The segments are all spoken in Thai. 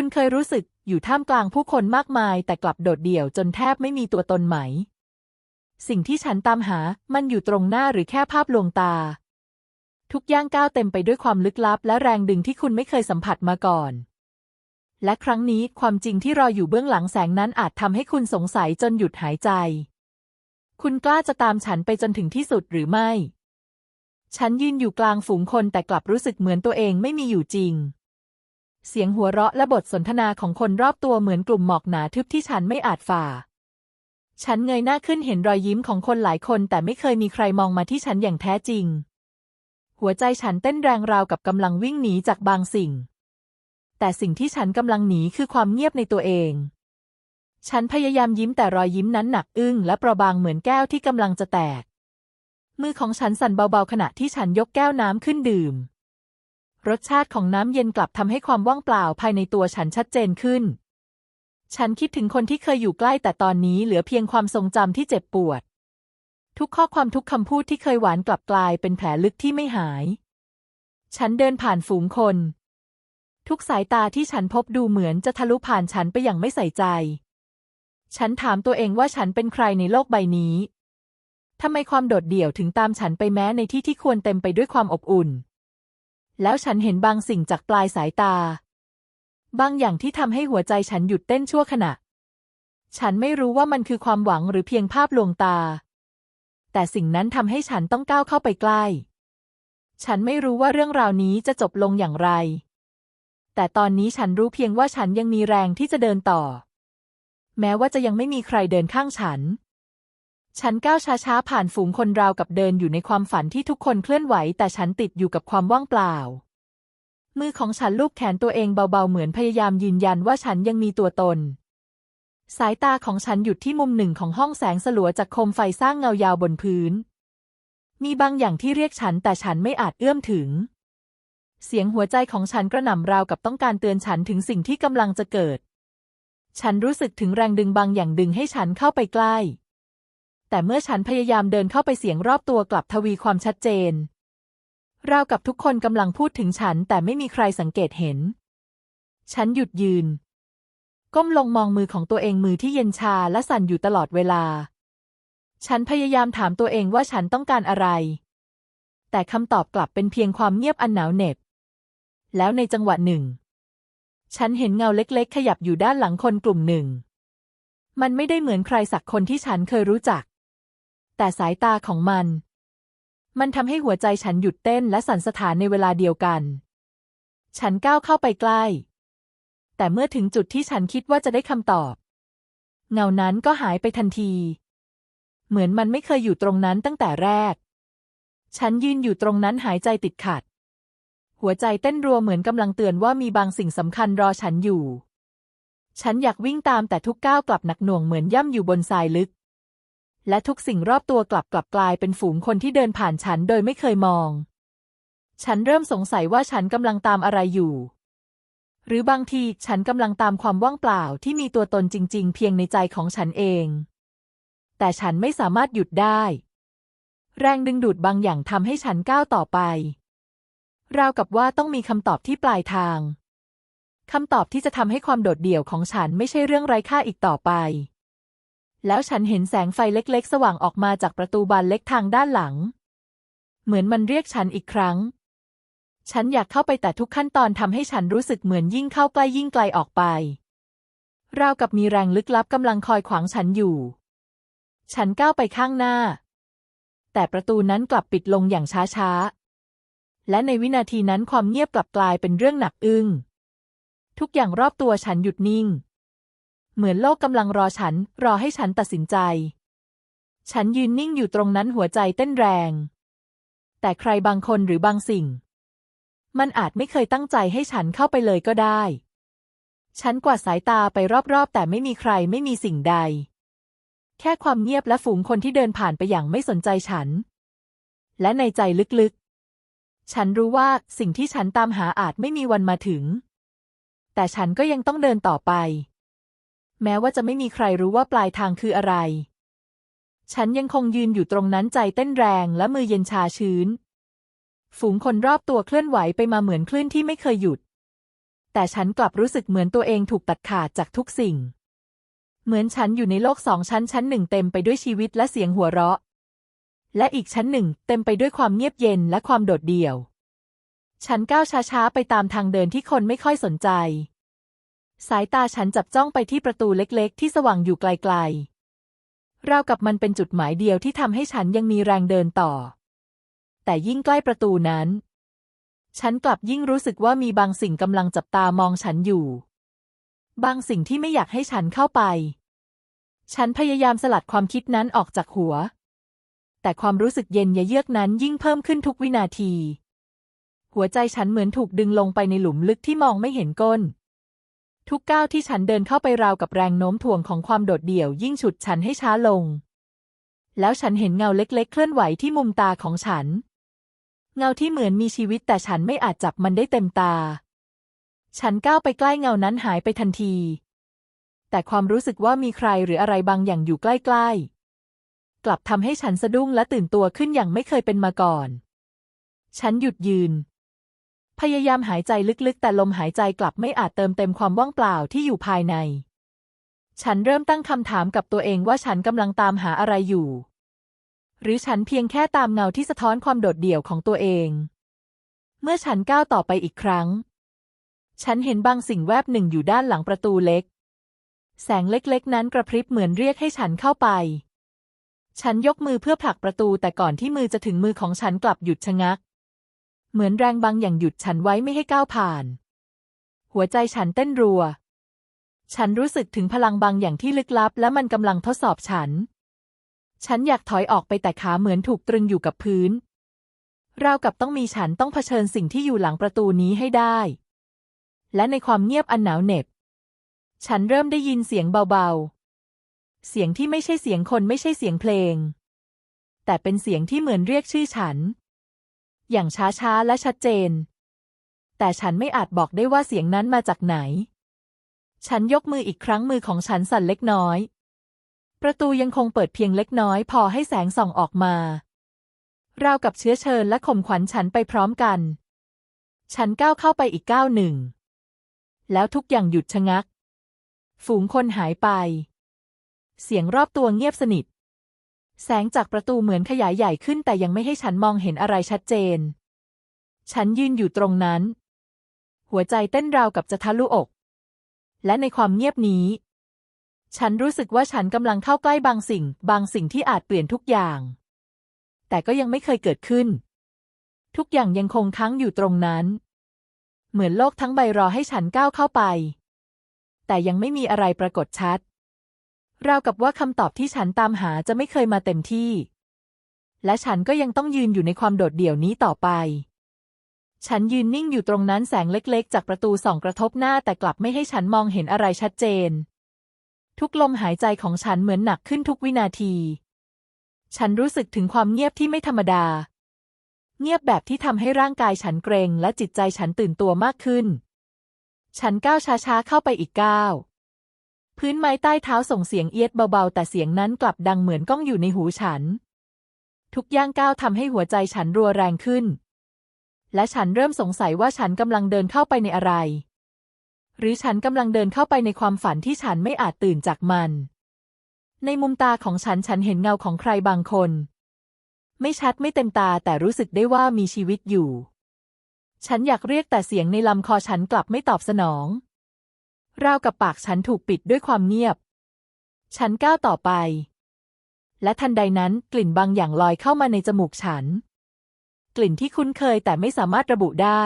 คุณเคยรู้สึกอยู่ท่ามกลางผู้คนมากมาย แต่กลับโดดเดี่ยวจนแทบไม่มีตัวตนไหม สิ่งที่ฉันตามหามันอยู่ตรงหน้าหรือแค่ภาพลวงตา ทุกย่างก้าวเต็มไปด้วยความลึกลับ และแรงดึงที่คุณไม่เคยสัมผัสมาก่อน และครั้งนี้ความจริงที่รออยู่เบื้องหลังแสงนั้นอาจทำให้คุณสงสัยจนหยุดหายใจ คุณกล้าจะตามฉันไปจนถึงที่สุดหรือไม่ ฉันยืนอยู่กลางฝูงคนแต่กลับรู้สึกเหมือนตัวเองไม่มีอยู่จริง เสียงหัวเราะและบทสนทนาของคนรอบตัวเหมือนกลุ่มหมอกหนาทึบที่ฉันไม่อาจฝ่า ฉันเงยหน้าขึ้นเห็นรอยยิ้มของคนหลายคนแต่ไม่เคยมีใครมองมาที่ฉันอย่างแท้จริง หัวใจฉันเต้นแรงราวกับกำลังวิ่งหนีจากบางสิ่ง แต่สิ่งที่ฉันกำลังหนีคือความเงียบในตัวเอง ฉันพยายามยิ้มแต่รอยยิ้มนั้นหนักอึ้งและเปราะบางเหมือนแก้วที่กำลังจะแตก มือของฉันสั่นเบาๆขณะที่ฉันยกแก้วน้ำขึ้นดื่ม รสชาติของน้ำเย็นกลับทำให้ความว่างเปล่าภายในตัวฉันชัดเจนขึ้น ฉันคิดถึงคนที่เคยอยู่ใกล้แต่ตอนนี้เหลือเพียงความทรงจำที่เจ็บปวด ทุกข้อความทุกคำพูดที่เคยหวานกลับกลายเป็นแผลลึกที่ไม่หาย ฉันเดินผ่านฝูงคน ทุกสายตาที่ฉันพบดูเหมือนจะทะลุผ่านฉันไปอย่างไม่ใส่ใจ ฉันถามตัวเองว่าฉันเป็นใครในโลกใบนี้ทำไมความโดดเดี่ยวถึงตามฉันไปแม้ในที่ที่ควรเต็มไปด้วยความอบอุ่น แล้วฉันเห็นบางสิ่งจากปลายสายตา บางอย่างที่ทำให้หัวใจฉันหยุดเต้นชั่วขณะ ฉันไม่รู้ว่ามันคือความหวังหรือเพียงภาพลวงตา แต่สิ่งนั้นทำให้ฉันต้องก้าวเข้าไปใกล้ ฉันไม่รู้ว่าเรื่องราวนี้จะจบลงอย่างไร แต่ตอนนี้ฉันรู้เพียงว่าฉันยังมีแรงที่จะเดินต่อ แม้ว่าจะยังไม่มีใครเดินข้างฉัน ฉันก้าวช้าๆ ผ่านฝูงคนราวกับเดินอยู่ในความฝันที่ทุกคนเคลื่อนไหว แต่ฉันติดอยู่กับความว่างเปล่า มือของฉันลูบแขนตัวเองเบาๆ เหมือนพยายามยืนยันว่าฉันยังมีตัวตน สายตาของฉันหยุดที่มุมหนึ่งของห้องแสงสลัวจากโคมไฟสร้างเงายาวบนพื้น มีบางอย่างที่เรียกฉันแต่ฉันไม่อาจเอื้อมถึง เสียงหัวใจของฉันกระหน่ำราวกับต้องการเตือนฉันถึงสิ่งที่กำลังจะเกิด ฉันรู้สึกถึงแรงดึงบางอย่างดึงให้ฉันเข้าไปใกล้ แต่เมื่อฉันพยายามเดินเข้าไปเสียงรอบตัวกลับทวีความชัดเจน ราวกับทุกคนกำลังพูดถึงฉันแต่ไม่มีใครสังเกตเห็น ฉันหยุดยืน ก้มลงมองมือของตัวเองมือที่เย็นชาและสั่นอยู่ตลอดเวลา ฉันพยายามถามตัวเองว่าฉันต้องการอะไร แต่คำตอบกลับเป็นเพียงความเงียบอันหนาวเหน็บ แล้วในจังหวะหนึ่ง ฉันเห็นเงาเล็กๆ ขยับอยู่ด้านหลังคนกลุ่มหนึ่งมันไม่ได้เหมือนใครสักคนที่ฉันเคยรู้จัก แต่สายตาของมัน มันทำให้หัวใจฉันหยุดเต้นและสั่นสะท้านในเวลาเดียวกัน ฉันก้าวเข้าไปใกล้ แต่เมื่อถึงจุดที่ฉันคิดว่าจะได้คำตอบ เงานั้นก็หายไปทันที เหมือนมันไม่เคยอยู่ตรงนั้นตั้งแต่แรก ฉันยืนอยู่ตรงนั้นหายใจติดขัด หัวใจเต้นรัวเหมือนกำลังเตือนว่ามีบางสิ่งสำคัญรอฉันอยู่ฉันอยากวิ่งตามแต่ทุกก้าวกลับหนักหน่วงเหมือนย่ำอยู่บนทรายลึก และทุกสิ่งรอบตัวกลับกลับกลายเป็นฝูงคนที่เดินผ่านฉันโดยไม่เคยมอง ฉันเริ่มสงสัยว่าฉันกำลังตามอะไรอยู่ หรือบางทีฉันกำลังตามความว่างเปล่าที่มีตัวตนจริง ๆ เพียงในใจของฉันเอง แต่ฉันไม่สามารถหยุดได้ แรงดึงดูดบางอย่างทำให้ฉันก้าวต่อไป ราวกับว่าต้องมีคำตอบที่ปลายทางคำตอบที่จะทำให้ความโดดเดี่ยวของฉันไม่ใช่เรื่องไร้ค่าอีกต่อไป แล้วฉันเห็นแสงไฟเล็กๆ สว่างออกมาจากประตูบานเล็กทางด้านหลัง เหมือนมันเรียกฉันอีกครั้ง ฉันอยากเข้าไปแต่ทุกขั้นตอนทำให้ฉันรู้สึกเหมือนยิ่งเข้าใกล้ยิ่งไกลออกไป ราวกับมีแรงลึกลับกำลังคอยขวางฉันอยู่ ฉันก้าวไปข้างหน้า แต่ประตูนั้นกลับปิดลงอย่างช้าๆ และในวินาทีนั้นความเงียบกลับกลายเป็นเรื่องหนักอึ้ง ทุกอย่างรอบตัวฉันหยุดนิ่ง เหมือนโลกกำลังรอฉัน รอให้ฉันตัดสินใจ ฉันยืนนิ่งอยู่ตรงนั้นหัวใจเต้นแรง แต่ใครบางคนหรือบางสิ่ง มันอาจไม่เคยตั้งใจให้ฉันเข้าไปเลยก็ได้ ฉันกวาดสายตาไปรอบๆ แต่ไม่มีใครไม่มีสิ่งใด แค่ความเงียบและฝูงคนที่เดินผ่านไปอย่างไม่สนใจฉัน และในใจลึกๆ ฉันรู้ว่าสิ่งที่ฉันตามหาอาจไม่มีวันมาถึง แต่ฉันก็ยังต้องเดินต่อไป แม้ว่าจะไม่มีใครรู้ว่าปลายทางคืออะไร ฉันยังคงยืนอยู่ตรงนั้นใจเต้นแรงและมือเย็นชาชื้น ฝูงคนรอบตัวเคลื่อนไหวไปมาเหมือนคลื่นที่ไม่เคยหยุด แต่ฉันกลับรู้สึกเหมือนตัวเองถูกตัดขาดจากทุกสิ่ง เหมือนฉันอยู่ในโลกสองชั้นชั้นหนึ่งเต็มไปด้วยชีวิตและเสียงหัวเราะ และอีกชั้นหนึ่งเต็มไปด้วยความเงียบเย็นและความโดดเดี่ยว ฉันก้าวช้าๆไปตามทางเดินที่คนไม่ค่อยสนใจ สายตาฉันจับจ้องไปที่ประตูเล็กๆ ที่สว่างอยู่ไกลๆราวกับมันเป็นจุดหมายเดียวที่ทำให้ฉันยังมีแรงเดินต่อ แต่ยิ่งใกล้ประตูนั้น ฉันกลับยิ่งรู้สึกว่ามีบางสิ่งกำลังจับตามองฉันอยู่ บางสิ่งที่ไม่อยากให้ฉันเข้าไป ฉันพยายามสลัดความคิดนั้นออกจากหัว แต่ความรู้สึกเย็นยะเยือกนั้นยิ่งเพิ่มขึ้นทุกวินาที หัวใจฉันเหมือนถูกดึงลงไปในหลุมลึกที่มองไม่เห็นก้น ทุกก้าวที่ฉันเดินเข้าไปราวกับแรงโน้มถ่วงของความโดดเดี่ยวยิ่งฉุดฉันให้ช้าลง แล้วฉันเห็นเงาเล็ก ๆ เคลื่อนไหวที่มุมตาของฉัน เงาที่เหมือนมีชีวิตแต่ฉันไม่อาจจับมันได้เต็มตา ฉันก้าวไปใกล้เงานั้นหายไปทันที แต่ความรู้สึกว่ามีใครหรืออะไรบางอย่างอยู่ใกล้ๆ กลับทำให้ฉันสะดุ้งและตื่นตัวขึ้นอย่างไม่เคยเป็นมาก่อน ฉันหยุดยืน พยายามหายใจลึกๆ แต่ลมหายใจกลับไม่อาจเติมเต็มความว่างเปล่าที่อยู่ภายใน ฉันเริ่มตั้งคำถามกับตัวเองว่าฉันกำลังตามหาอะไรอยู่ หรือฉันเพียงแค่ตามเงาที่สะท้อนความโดดเดี่ยวของตัวเอง เมื่อฉันก้าวต่อไปอีกครั้ง ฉันเห็นบางสิ่งแวบหนึ่งอยู่ด้านหลังประตูเล็ก แสงเล็กๆ นั้นกระพริบเหมือนเรียกให้ฉันเข้าไป ฉันยกมือเพื่อผลักประตูแต่ก่อนที่มือจะถึงมือของฉันกลับหยุดชะงัก เหมือนแรงบางอย่างหยุดฉันไว้ไม่ให้ก้าวผ่าน หัวใจฉันเต้นรัว ฉันรู้สึกถึงพลังบางอย่างที่ลึกลับ และมันกำลังทดสอบฉัน ฉันอยากถอยออกไปแต่ขาเหมือนถูกตรึงอยู่กับพื้น ราวกับต้องมีฉันต้องเผชิญสิ่งที่อยู่หลังประตูนี้ให้ได้ และในความเงียบอันหนาวเหน็บ ฉันเริ่มได้ยินเสียงเบาๆ เสียงที่ไม่ใช่เสียงคนไม่ใช่เสียงเพลง แต่เป็นเสียงที่เหมือนเรียกชื่อฉัน อย่างช้าๆและชัดเจน แต่ฉันไม่อาจบอกได้ว่าเสียงนั้นมาจากไหน ฉันยกมืออีกครั้งมือของฉันสั่นเล็กน้อย ประตูยังคงเปิดเพียงเล็กน้อยพอให้แสงส่องออกมาราวกับเชื้อเชิญและข่มขวัญฉันไปพร้อมกัน ฉันก้าวเข้าไปอีกก้าวหนึ่ง แล้วทุกอย่างหยุดชะงัก ฝูงคนหายไป เสียงรอบตัวเงียบสนิท แสงจากประตูเหมือนขยายใหญ่ขึ้นแต่ยังไม่ให้ฉันมองเห็นอะไรชัดเจน ฉันยืนอยู่ตรงนั้น หัวใจเต้นราวกับจะทะลุอก และในความเงียบนี้ ฉันรู้สึกว่าฉันกำลังเข้าใกล้บางสิ่ง บางสิ่งที่อาจเปลี่ยนทุกอย่าง แต่ก็ยังไม่เคยเกิดขึ้น ทุกอย่างยังคงค้างอยู่ตรงนั้น เหมือนโลกทั้งใบรอให้ฉันก้าวเข้าไป แต่ยังไม่มีอะไรปรากฏชัด ราวกับว่าคำตอบที่ฉันตามหาจะไม่เคยมาเต็มที่ และฉันก็ยังต้องยืนอยู่ในความโดดเดี่ยวนี้ต่อไป ฉันยืนนิ่งอยู่ตรงนั้นแสงเล็กๆ จากประตูส่องกระทบหน้าแต่กลับไม่ให้ฉันมองเห็นอะไรชัดเจน ทุกลมหายใจของฉันเหมือนหนักขึ้นทุกวินาที ฉันรู้สึกถึงความเงียบที่ไม่ธรรมดา เงียบแบบที่ทำให้ร่างกายฉันเกรงและจิตใจฉันตื่นตัวมากขึ้น ฉันก้าวช้าๆเข้าไปอีกก้าว พื้นไม้ใต้เท้าส่งเสียงเอียดเบาๆ แต่เสียงนั้นกลับดังเหมือนก้องอยู่ในหูฉัน ทุกย่างก้าวทำให้หัวใจฉันรัวแรงขึ้น และฉันเริ่มสงสัยว่าฉันกำลังเดินเข้าไปในอะไร หรือฉันกำลังเดินเข้าไปในความฝันที่ฉันไม่อาจตื่นจากมัน ในมุมตาของฉันฉันเห็นเงาของใครบางคน ไม่ชัดไม่เต็มตาแต่รู้สึกได้ว่ามีชีวิตอยู่ ฉันอยากเรียกแต่เสียงในลำคอฉันกลับไม่ตอบสนอง ราวกับปากฉันถูกปิดด้วยความเงียบ ฉันก้าวต่อไป และทันใดนั้นกลิ่นบางอย่างลอยเข้ามาในจมูกฉัน กลิ่นที่คุ้นเคยแต่ไม่สามารถระบุได้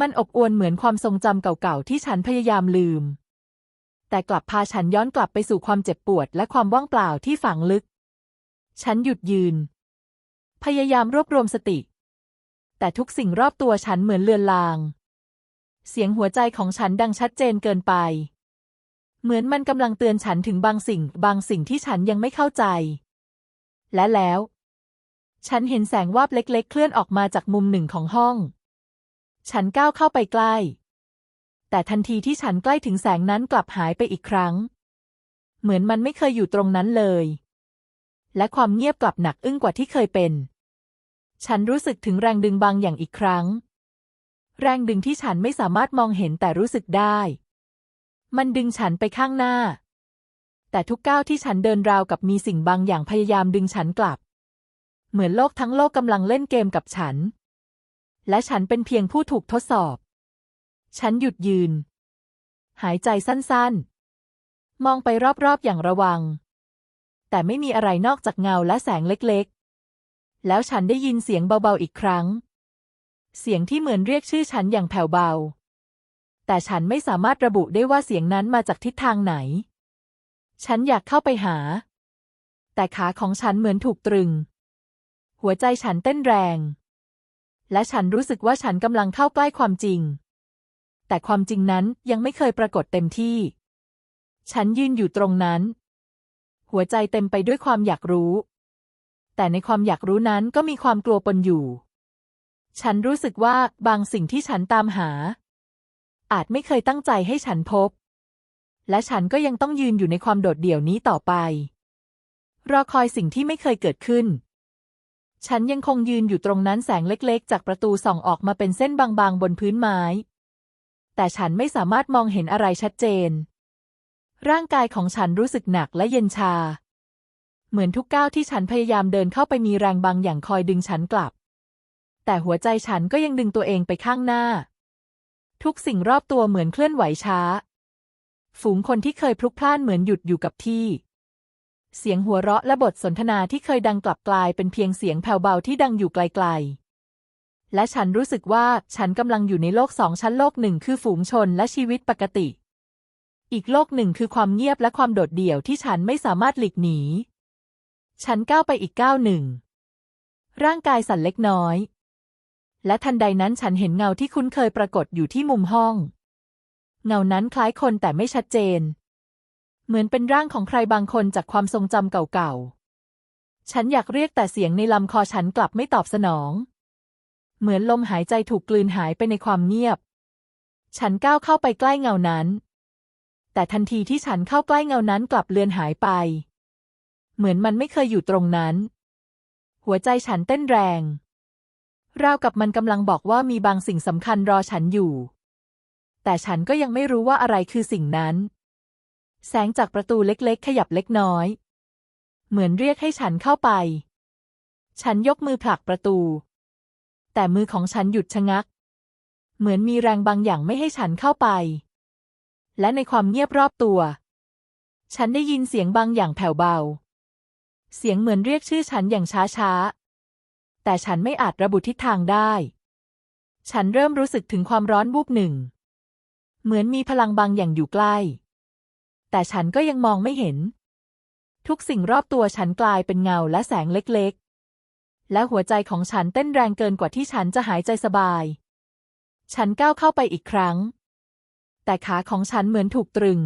มันอบอวลเหมือนความทรงจำเก่าๆ ที่ฉันพยายามลืม แต่กลับพาฉันย้อนกลับไปสู่ความเจ็บปวดและความว่างเปล่าที่ฝังลึก ฉันหยุดยืน พยายามรวบรวมสติ แต่ทุกสิ่งรอบตัวฉันเหมือนเลือนลาง เสียงหัวใจของฉันดังชัดเจนเกินไป เหมือนมันกำลังเตือนฉันถึงบางสิ่งบางสิ่งที่ฉันยังไม่เข้าใจ และแล้ว ฉันเห็นแสงวาบเล็กๆ เคลื่อนออกมาจากมุมหนึ่งของห้อง ฉันก้าวเข้าไปใกล้ แต่ทันทีที่ฉันใกล้ถึงแสงนั้นกลับหายไปอีกครั้ง เหมือนมันไม่เคยอยู่ตรงนั้นเลย และความเงียบกลับหนักอึ้งกว่าที่เคยเป็น ฉันรู้สึกถึงแรงดึงบางอย่างอีกครั้ง แรงดึงที่ฉันไม่สามารถมองเห็นแต่รู้สึกได้ มันดึงฉันไปข้างหน้า แต่ทุกก้าวที่ฉันเดินราวกับมีสิ่งบางอย่างพยายามดึงฉันกลับ เหมือนโลกทั้งโลกกำลังเล่นเกมกับฉัน และฉันเป็นเพียงผู้ถูกทดสอบ ฉันหยุดยืน หายใจสั้นๆ มองไปรอบๆอย่างระวัง แต่ไม่มีอะไรนอกจากเงาและแสงเล็กๆ แล้วฉันได้ยินเสียงเบาๆอีกครั้ง เสียงที่เหมือนเรียกชื่อฉันอย่างแผ่วเบา แต่ฉันไม่สามารถระบุได้ว่าเสียงนั้นมาจากทิศทางไหน ฉันอยากเข้าไปหา แต่ขาของฉันเหมือนถูกตรึง หัวใจฉันเต้นแรง และฉันรู้สึกว่าฉันกำลังเข้าใกล้ความจริง แต่ความจริงนั้นยังไม่เคยปรากฏเต็มที่ ฉันยืนอยู่ตรงนั้น หัวใจเต็มไปด้วยความอยากรู้ แต่ในความอยากรู้นั้นก็มีความกลัวปนอยู่ ฉันรู้สึกว่าบางสิ่งที่ฉันตามหา อาจไม่เคยตั้งใจให้ฉันพบ และฉันก็ยังต้องยืนอยู่ในความโดดเดี่ยวนี้ต่อไป รอคอยสิ่งที่ไม่เคยเกิดขึ้น ฉันยังคงยืนอยู่ตรงนั้นแสงเล็กๆ จากประตูส่องออกมาเป็นเส้นบางๆ บนพื้นไม้ แต่ฉันไม่สามารถมองเห็นอะไรชัดเจน ร่างกายของฉันรู้สึกหนักและเย็นชา เหมือนทุกก้าวที่ฉันพยายามเดินเข้าไปมีแรงบางอย่างคอยดึงฉันกลับ แต่หัวใจฉันก็ยังดึงตัวเองไปข้างหน้า ทุกสิ่งรอบตัวเหมือนเคลื่อนไหวช้า ฝูงคนที่เคยพลุกพล่านเหมือนหยุดอยู่กับที่ เสียงหัวเราะและบทสนทนาที่เคยดังกลับกลายเป็นเพียงเสียงแผ่วเบาที่ดังอยู่ไกลๆ และฉันรู้สึกว่าฉันกำลังอยู่ในโลกสองชั้นโลกหนึ่งคือฝูงชนและชีวิตปกติ อีกโลกหนึ่งคือความเงียบและความโดดเดี่ยวที่ฉันไม่สามารถหลีกหนี ฉันก้าวไปอีกก้าวหนึ่งร่างกายสั่นเล็กน้อย และทันใดนั้นฉันเห็นเงาที่คุ้นเคยปรากฏอยู่ที่มุมห้อง เงานั้นคล้ายคนแต่ไม่ชัดเจน เหมือนเป็นร่างของใครบางคนจากความทรงจำเก่าๆ ฉันอยากเรียกแต่เสียงในลำคอฉันกลับไม่ตอบสนอง เหมือนลมหายใจถูกกลืนหายไปในความเงียบ ฉันก้าวเข้าไปใกล้เงานั้น แต่ทันทีที่ฉันเข้าใกล้เงานั้นกลับเลือนหายไป เหมือนมันไม่เคยอยู่ตรงนั้น หัวใจฉันเต้นแรง ราวกับมันกำลังบอกว่ามีบางสิ่งสำคัญรอฉันอยู่ แต่ฉันก็ยังไม่รู้ว่าอะไรคือสิ่งนั้น แสงจากประตูเล็กๆ ขยับเล็กน้อย เหมือนเรียกให้ฉันเข้าไป ฉันยกมือผลักประตู แต่มือของฉันหยุดชะงัก เหมือนมีแรงบางอย่างไม่ให้ฉันเข้าไป และในความเงียบรอบตัว ฉันได้ยินเสียงบางอย่างแผ่วเบา เสียงเหมือนเรียกชื่อฉันอย่างช้าๆ แต่ฉันไม่อาจระบุทิศทางได้ ฉันเริ่มรู้สึกถึงความร้อนวูบหนึ่ง เหมือนมีพลังบางอย่างอยู่ใกล้ แต่ฉันก็ยังมองไม่เห็น ทุกสิ่งรอบตัวฉันกลายเป็นเงาและแสงเล็กๆ และหัวใจของฉันเต้นแรงเกินกว่าที่ฉันจะหายใจสบาย ฉันก้าวเข้าไปอีกครั้ง แต่ขาของฉันเหมือนถูกตรึง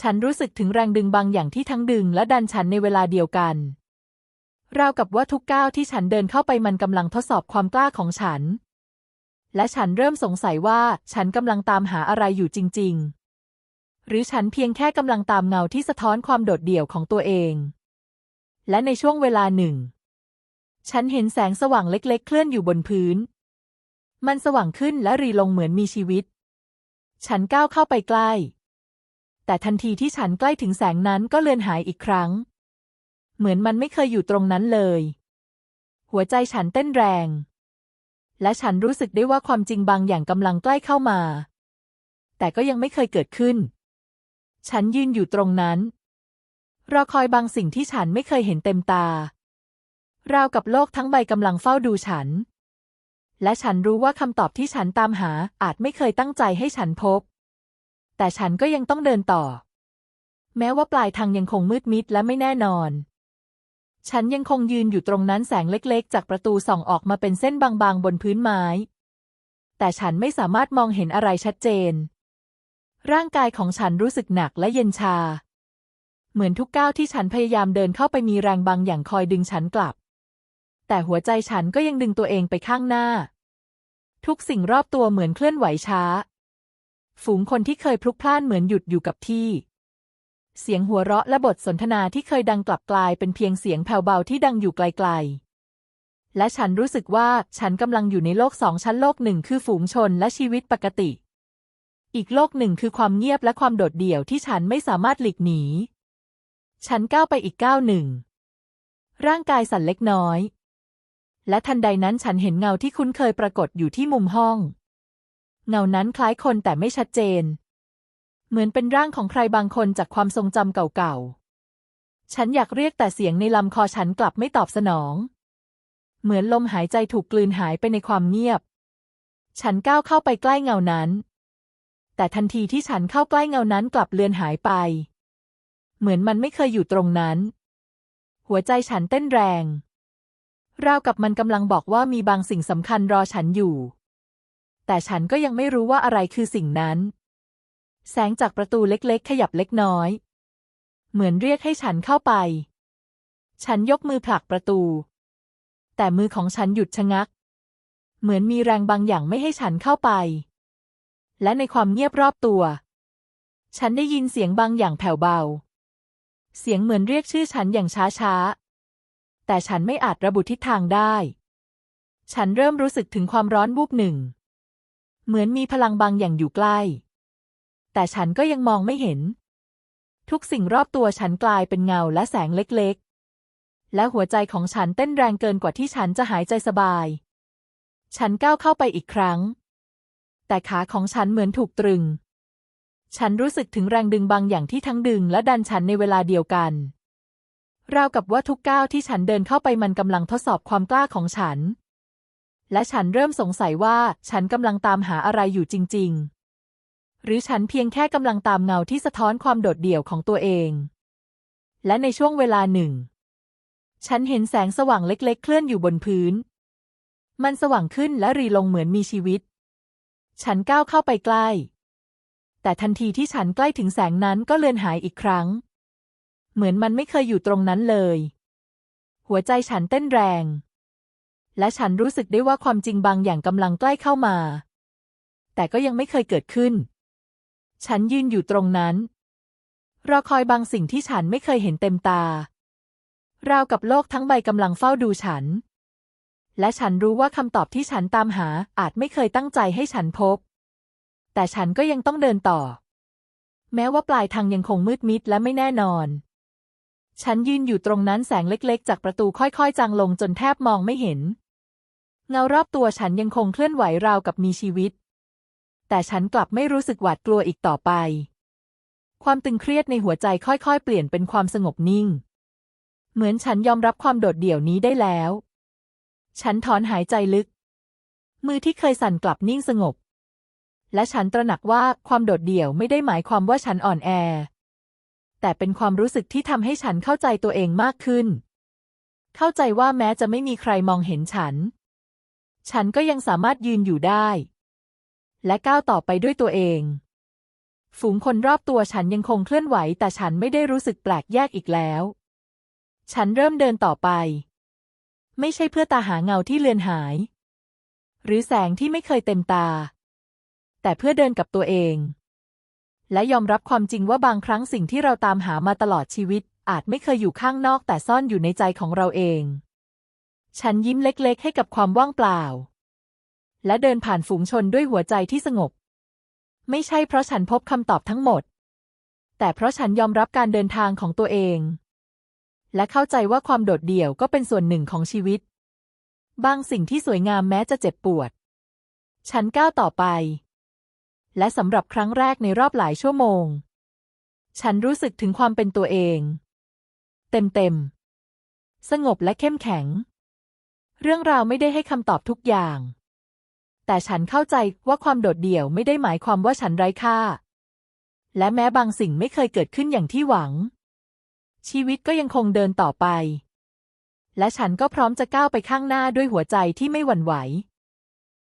ฉันรู้สึกถึงแรงดึงบางอย่างที่ทั้งดึงและดันฉันในเวลาเดียวกัน ราวกับว่าทุกก้าวที่ฉันเดินเข้าไปมันกำลังทดสอบความกล้าของฉัน และฉันเริ่มสงสัยว่าฉันกำลังตามหาอะไรอยู่จริง ๆ หรือฉันเพียงแค่กำลังตามเงาที่สะท้อนความโดดเดี่ยวของตัวเอง และในช่วงเวลาหนึ่ง ฉันเห็นแสงสว่างเล็กๆ เคลื่อนอยู่บนพื้น มันสว่างขึ้นและรีลงเหมือนมีชีวิต ฉันก้าวเข้าไปใกล้ แต่ทันทีที่ฉันใกล้ถึงแสงนั้นก็เลือนหายอีกครั้ง เหมือนมันไม่เคยอยู่ตรงนั้นเลย หัวใจฉันเต้นแรง และฉันรู้สึกได้ว่าความจริงบางอย่างกำลังใกล้เข้ามา แต่ก็ยังไม่เคยเกิดขึ้น ฉันยืนอยู่ตรงนั้น รอคอยบางสิ่งที่ฉันไม่เคยเห็นเต็มตา ราวกับโลกทั้งใบกำลังเฝ้าดูฉัน และฉันรู้ว่าคำตอบที่ฉันตามหาอาจไม่เคยตั้งใจให้ฉันพบ แต่ฉันก็ยังต้องเดินต่อ แม้ว่าปลายทางยังคงมืดมิดและไม่แน่นอน ฉันยังคงยืนอยู่ตรงนั้นแสงเล็กๆ จากประตูส่องออกมาเป็นเส้นบางๆ บนพื้นไม้ แต่ฉันไม่สามารถมองเห็นอะไรชัดเจน ร่างกายของฉันรู้สึกหนักและเย็นชา เหมือนทุกก้าวที่ฉันพยายามเดินเข้าไปมีแรงบางอย่างคอยดึงฉันกลับ แต่หัวใจฉันก็ยังดึงตัวเองไปข้างหน้า ทุกสิ่งรอบตัวเหมือนเคลื่อนไหวช้า ฝูงคนที่เคยพลุกพล่านเหมือนหยุดอยู่กับที่ เสียงหัวเราะและบทสนทนาที่เคยดังกลับกลายเป็นเพียงเสียงแผ่วเบาที่ดังอยู่ไกลและฉันรู้สึกว่าฉันกำลังอยู่ในโลกสองชั้นโลกหนึ่งคือฝูงชนและชีวิตปกติ อีกโลกหนึ่งคือความเงียบและความโดดเดี่ยวที่ฉันไม่สามารถหลีกหนี ฉันก้าวไปอีกก้าวหนึ่ง ร่างกายสั่นเล็กน้อย และทันใดนั้นฉันเห็นเงาที่คุ้นเคยปรากฏอยู่ที่มุมห้อง เงานั้นคล้ายคนแต่ไม่ชัดเจน เหมือนเป็นร่างของใครบางคนจากความทรงจำเก่าๆ ฉันอยากเรียกแต่เสียงในลำคอฉันกลับไม่ตอบสนอง เหมือนลมหายใจถูกกลืนหายไปในความเงียบ ฉันก้าวเข้าไปใกล้เงานั้น แต่ทันทีที่ฉันเข้าใกล้เงานั้นกลับเลือนหายไป เหมือนมันไม่เคยอยู่ตรงนั้น หัวใจฉันเต้นแรง ราวกับมันกำลังบอกว่ามีบางสิ่งสำคัญรอฉันอยู่ แต่ฉันก็ยังไม่รู้ว่าอะไรคือสิ่งนั้น แสงจากประตูเล็กๆ ขยับเล็กน้อย เหมือนเรียกให้ฉันเข้าไป ฉันยกมือผลักประตู แต่มือของฉันหยุดชะงัก เหมือนมีแรงบางอย่างไม่ให้ฉันเข้าไป และในความเงียบรอบตัว ฉันได้ยินเสียงบางอย่างแผ่วเบา เสียงเหมือนเรียกชื่อฉันอย่างช้าๆ แต่ฉันไม่อาจระบุทิศทางได้ ฉันเริ่มรู้สึกถึงความร้อนวูบหนึ่ง เหมือนมีพลังบางอย่างอยู่ใกล้ แต่ฉันก็ยังมองไม่เห็น ทุกสิ่งรอบตัวฉันกลายเป็นเงาและแสงเล็กๆ และหัวใจของฉันเต้นแรงเกินกว่าที่ฉันจะหายใจสบาย ฉันก้าวเข้าไปอีกครั้ง แต่ขาของฉันเหมือนถูกตรึง ฉันรู้สึกถึงแรงดึงบางอย่างที่ทั้งดึงและดันฉันในเวลาเดียวกันราวกับว่าทุกก้าวที่ฉันเดินเข้าไปมันกำลังทดสอบความกล้าของฉัน และฉันเริ่มสงสัยว่าฉันกำลังตามหาอะไรอยู่จริง ๆ หรือฉันเพียงแค่กำลังตามเงาที่สะท้อนความโดดเดี่ยวของตัวเอง และในช่วงเวลาหนึ่ง ฉันเห็นแสงสว่างเล็กๆ เคลื่อนอยู่บนพื้น มันสว่างขึ้นและรีลงเหมือนมีชีวิต ฉันก้าวเข้าไปใกล้ แต่ทันทีที่ฉันใกล้ถึงแสงนั้นก็เลือนหายอีกครั้ง เหมือนมันไม่เคยอยู่ตรงนั้นเลย หัวใจฉันเต้นแรง และฉันรู้สึกได้ว่าความจริงบางอย่างกำลังใกล้เข้ามา แต่ก็ยังไม่เคยเกิดขึ้น ฉันยืนอยู่ตรงนั้น รอคอยบางสิ่งที่ฉันไม่เคยเห็นเต็มตา ราวกับโลกทั้งใบกำลังเฝ้าดูฉัน และฉันรู้ว่าคำตอบที่ฉันตามหาอาจไม่เคยตั้งใจให้ฉันพบ แต่ฉันก็ยังต้องเดินต่อ แม้ว่าปลายทางยังคงมืดมิดและไม่แน่นอน ฉันยืนอยู่ตรงนั้นแสงเล็กๆ จากประตูค่อยๆ จางลงจนแทบมองไม่เห็น เงารอบตัวฉันยังคงเคลื่อนไหวราวกับมีชีวิต แต่ฉันกลับไม่รู้สึกหวาดกลัวอีกต่อไป ความตึงเครียดในหัวใจค่อยๆ เปลี่ยนเป็นความสงบนิ่ง เหมือนฉันยอมรับความโดดเดี่ยวนี้ได้แล้ว ฉันถอนหายใจลึก มือที่เคยสั่นกลับนิ่งสงบ และฉันตระหนักว่าความโดดเดี่ยวไม่ได้หมายความว่าฉันอ่อนแอ แต่เป็นความรู้สึกที่ทำให้ฉันเข้าใจตัวเองมากขึ้น เข้าใจว่าแม้จะไม่มีใครมองเห็นฉัน ฉันก็ยังสามารถยืนอยู่ได้ และก้าวต่อไปด้วยตัวเอง ฝูงคนรอบตัวฉันยังคงเคลื่อนไหว แต่ฉันไม่ได้รู้สึกแปลกแยกอีกแล้ว ฉันเริ่มเดินต่อไป ไม่ใช่เพื่อตาหาเงาที่เลือนหาย หรือแสงที่ไม่เคยเต็มตา แต่เพื่อเดินกับตัวเอง และยอมรับความจริงว่าบางครั้งสิ่งที่เราตามหามาตลอดชีวิต อาจไม่เคยอยู่ข้างนอกแต่ซ่อนอยู่ในใจของเราเอง ฉันยิ้มเล็กๆ ให้กับความว่างเปล่า และเดินผ่านฝูงชนด้วยหัวใจที่สงบ ไม่ใช่เพราะฉันพบคำตอบทั้งหมด แต่เพราะฉันยอมรับการเดินทางของตัวเอง และเข้าใจว่าความโดดเดี่ยวก็เป็นส่วนหนึ่งของชีวิต บางสิ่งที่สวยงามแม้จะเจ็บปวด ฉันก้าวต่อไป และสำหรับครั้งแรกในรอบหลายชั่วโมง ฉันรู้สึกถึงความเป็นตัวเอง เต็มๆสงบและเข้มแข็ง เรื่องราวไม่ได้ให้คำตอบทุกอย่าง แต่ฉันเข้าใจว่าความโดดเดี่ยวไม่ได้หมายความว่าฉันไร้ค่า และแม้บางสิ่งไม่เคยเกิดขึ้นอย่างที่หวัง ชีวิตก็ยังคงเดินต่อไป และฉันก็พร้อมจะก้าวไปข้างหน้าด้วยหัวใจที่ไม่หวั่นไหว